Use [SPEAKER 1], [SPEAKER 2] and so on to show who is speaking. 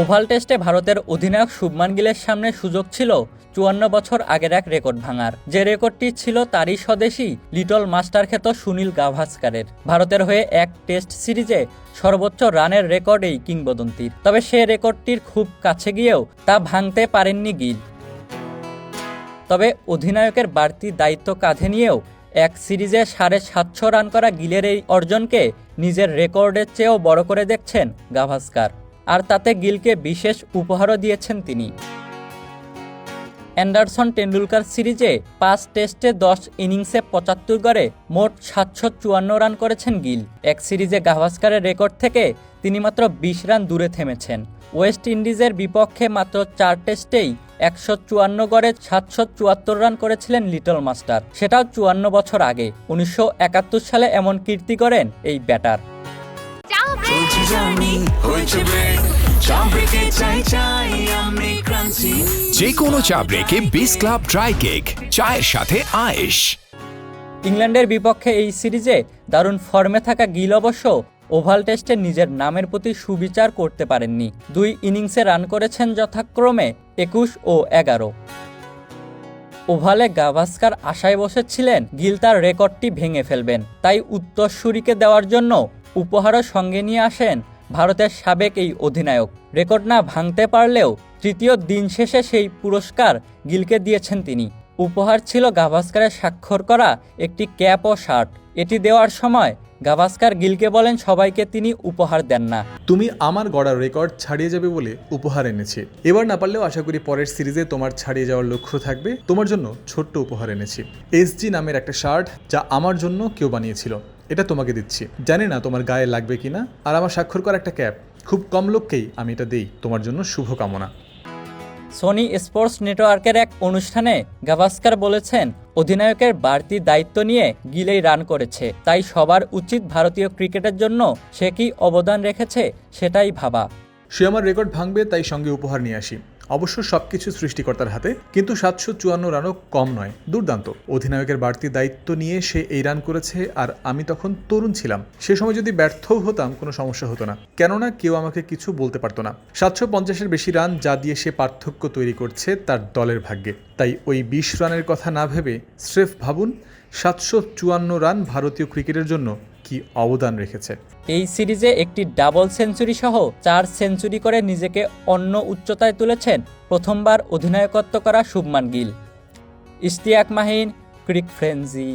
[SPEAKER 1] Oval টেস্টে ভারতের অধিনায়ক শুভমান গিলের সামনে সুযোগ ছিল চুয়ান্ন বছর আগের এক রেকর্ড ভাঙার। যে রেকর্ডটি ছিল তারই স্বদেশী লিটল মাস্টার খ্যাত সুনীল গাভাস্কারের। ভারতের হয়ে এক টেস্ট সিরিজে সর্বোচ্চ রানের রেকর্ড এই কিংবদন্তির। তবে সে রেকর্ডটির খুব কাছে গিয়েও তা ভাঙতে পারেননি গিল। তবে অধিনায়কের বাড়তি দায়িত্ব কাঁধে নিয়েও এক সিরিজে সাড়ে সাতশো রান করা গিলের এই অর্জনকে নিজের রেকর্ডের চেয়েও বড় করে দেখছেন গাভাস্কার। আর তাতে গিলকে বিশেষ উপহারও দিয়েছেন তিনি। অ্যান্ডারসন টেন্ডুলকার সিরিজে পাঁচ টেস্টে দশ ইনিংসে পঁচাত্তর গড়ে মোট সাতশো চুয়ান্ন রান করেছেন গিল। এক সিরিজে গাভাস্কারের রেকর্ড থেকে তিনি মাত্র বিশ রান দূরে থেমেছেন। ওয়েস্ট ইন্ডিজের বিপক্ষে মাত্র চার টেস্টেই একশো চুয়ান্ন গড়ে সাতশো চুয়াত্তর রান করেছিলেন লিটল মাস্টার। সেটাও চুয়ান্ন বছর আগে, উনিশশো একাত্তর সালে এমন কীর্তি করেন এই ব্যাটার।
[SPEAKER 2] চলছে জার্নি হয়েছে ব্রেক চা ব্রেকে চাই চাই আমি ক্রান্তি
[SPEAKER 3] যে কোনো চা ব্রেকে বিস ক্লাব ড্রাই কেক চায়ের সাথে আয়েশ।
[SPEAKER 1] ইংল্যান্ডের বিপক্ষে এই সিরিজে দারুণ ফর্মে থাকা গিল অবশ্য ওভাল টেস্টে নিজের নামের প্রতি সুবিচার করতে পারেননি। দুই ইনিংসে রান করেছেন যথাক্রমে একুশ ও এগারো। ওভালে গাভাস্কার আশায় বসেছিলেন গিল তার রেকর্ডটি ভেঙে ফেলবেন। তাই উত্তরসূরিকে দেওয়ার জন্য উপহারও সঙ্গে নিয়ে আসেন ভারতের সাবেক এই অধিনায়ক। রেকর্ড না ভাঙতে পারলেও তৃতীয় দিন শেষে সেই পুরস্কার গিলকে দিয়েছেন তিনি। উপহার ছিল গাভাস্কারের স্বাক্ষর করা একটি ক্যাপ ও শার্ট। এটি দেওয়ার সময় গাভাস্কার গিলকে বলেন সবাইকে তিনি উপহার দেন না।
[SPEAKER 4] তুমি আমার গড়া রেকর্ড ছাড়িয়ে যাবে বলে উপহার এনেছি। এবার না পারলেও আশা করি পরের সিরিজে তোমার ছাড়িয়ে যাওয়ার লক্ষ্য থাকবে। তোমার জন্য ছোট্ট উপহার এনেছি। এসজি নামের একটা শার্ট যা আমার জন্য কেউ বানিয়েছিল। এটা তোমাকে দিচ্ছি। জানি না তোমার গায়ে লাগবে কি না আর আমার স্বাক্ষর করা একটা ক্যাপ। খুব কম লোককেই আমি এটা দেই। তোমার জন্য শুভকামনা।
[SPEAKER 1] সোনি স্পোর্টস নেটওয়ার্কের এক অনুষ্ঠানে গাভাস্কার বলেছেন অধিনায়কের বাড়তি দায়িত্ব নিয়ে গিলেই রান করেছে। তাই সবার উচিত ভারতীয় ক্রিকেটের জন্য সে কি অবদান রেখেছে সেটাই ভাবা।
[SPEAKER 4] সে আমার রেকর্ড ভাঙবে, তাই সঙ্গে উপহার নিয়ে আসি। অবশ্য সবকিছু সৃষ্টিকর্তার হাতে, কিন্তু সাতশো চুয়ান্ন রানও কম নয়। দুর্দান্ত। অধিনায়কের বাড়তি দায়িত্ব নিয়ে সে এই রান করেছে, আর আমি তখন তরুণ ছিলাম। সে সময় যদি ব্যর্থও হতাম, কোনো সমস্যা হতো না। কেননা কেউ আমাকে কিছু বলতে পারতো না। সাতশো পঞ্চাশের বেশি রান যা দিয়ে সে পার্থক্য তৈরি করছে, তার দলের ভাগ্যে। তাই ওই বিশ রানের কথা না ভেবে, স্রেফ ভাবুন, সাতশো চুয়ান্ন রান ভারতীয় ক্রিকেটের জন্য কি অবদান রেখেছে?
[SPEAKER 1] এই সিরিজে একটি ডাবল সেঞ্চুরি সহ চার সেঞ্চুরি করে নিজেকে অন্য উচ্চতায় তুলেছেন প্রথমবার অধিনায়কত্ব করা শুভমান গিল। ইশতিয়াক মাহিন, ক্রিক ফ্রেন্সি